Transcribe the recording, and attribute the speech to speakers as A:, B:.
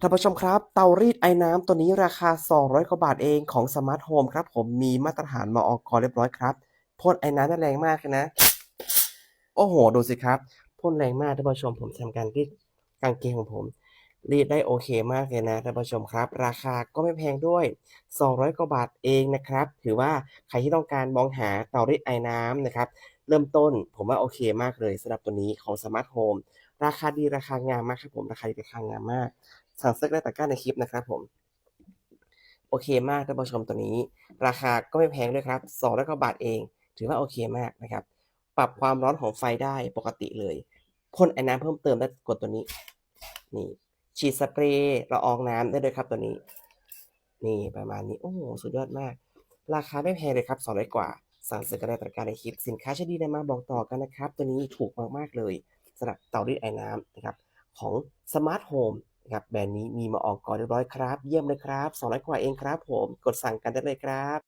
A: ท่านผู้ชมครับ เตารีดไอ้น้ำตัวนี้ราคา 200กว่าบาทเองของสมาร์ทโฮมครับ ผมมีมาตรฐานมาออกเรียบร้อยครับพ่นไอ้น้ำได้แรงมากเลยนะ โอ้โห ดูสิครับพ่นแรงมากท่านผู้ชมผมทำการรีดกางเกงของผม รีดได้โอเคมากเลยนะท่านผู้ชมครับ ราคาก็ไม่แพงด้วย 200 กว่าบาทเองนะครับ ถือว่าใครที่ต้องการมองหาเตารีดไอ้น้ำนะครับเริ่มต้นผมว่าโอเคมากเลยสำหรับตัวนี้ของสมาร์ทโฮมราคาดีราคางามมากครับผม ราคาดีราคางามมาก สั่งซื้อได้ตะกร้าในคลิปนะครับผม โอเคมากท่านผู้ชมตัวนี้ ราคาก็ไม่แพงด้วยครับ200กว่าบาทเอง ถือว่าโอเคมากนะครับ ปรับความร้อนของไฟได้ปกติเลยพ่นไอ้น้ำเพิ่มเติมได้กดตัวนี้ นี่ ฉีดสเปรย์ละอองน้ำได้ด้วยครับตัวนี้ นี่ประมาณนี้ โอ้โห สุดยอดมาก ราคาไม่แพงเลยครับ200กว่า สั่งซื้อกันได้ตะกร้าในคลิป สินค้าใช้ดีได้มาบอกต่อกันนะครับ ตัวนี้ถูกมากๆเลยสำหรับเตารีดไอ้น้ำนะครับ ของสมาร์ทโฮมนะครับแบรนด์นี้มีมาออกก่อนเรียบร้อยครับ เยี่ยมเลยครับ200กว่าเองครับผม กดสั่งกันได้เลยครับ